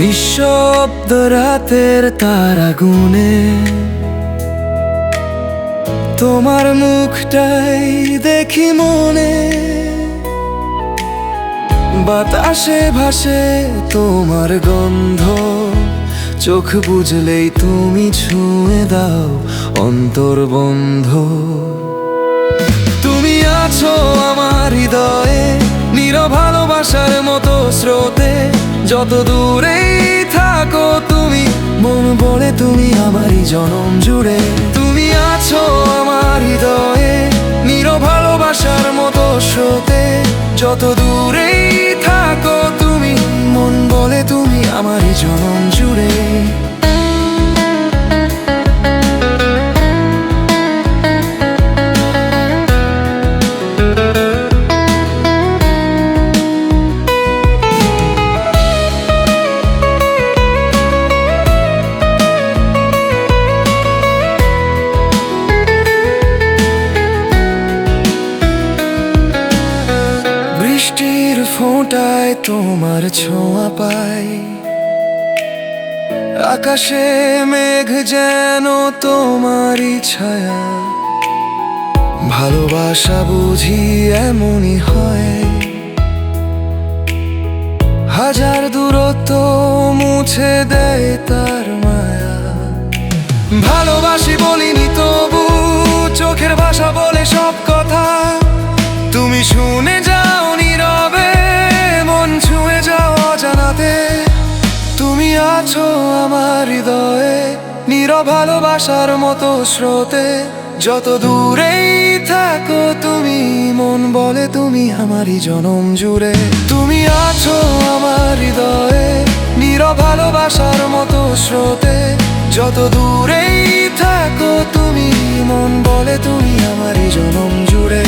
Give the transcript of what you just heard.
নিঃশব্দ রাতের তারা গুনে তোমার মুখটাই দেখি মনে। বাতাসে ভাসে তোমার গন্ধ। চোখ বুঝলেই তুমি ছুঁয়ে দাও অন্তর বন্ধ। তুমি আছো আমার হৃদয়ে নির ভালোবাসার মতো স্রোতে। যত বলে তুমি আমারই জনম জুড়ে। তুমি আছো আমার হৃদয়ে নির ভালোবাসার মতো স্রোতে। যত দূরেই থাকো তুমি, মন বলে তুমি আমারই জনম জুড়ে। বৃষ্টির ফোঁটায় তোমার ছোঁয়া পাই। আকাশে মেঘ যেন তোমারই ছায়া। ভালোবাসা বুঝি এমনই হয়। হাজার দূরত্ব মুছে দেয় তার মায়া। ভালোবাসি বলিনি তবু, চোখের ভাষা বলে সব কথা। তুমি শুনে আছো আমার হৃদয়ে, নীর ভালোবাসার মতো স্রোতে। যত দূরেই থাকো তুমি, মন বলে তুমি আমারই জনম জুড়ে। তুমি আছো আমার হৃদয়ে, নীর ভালোবাসার মতো স্রোতে। যত দূরেই থাকো তুমি, মন বলে তুমি আমারই জনম জুড়ে।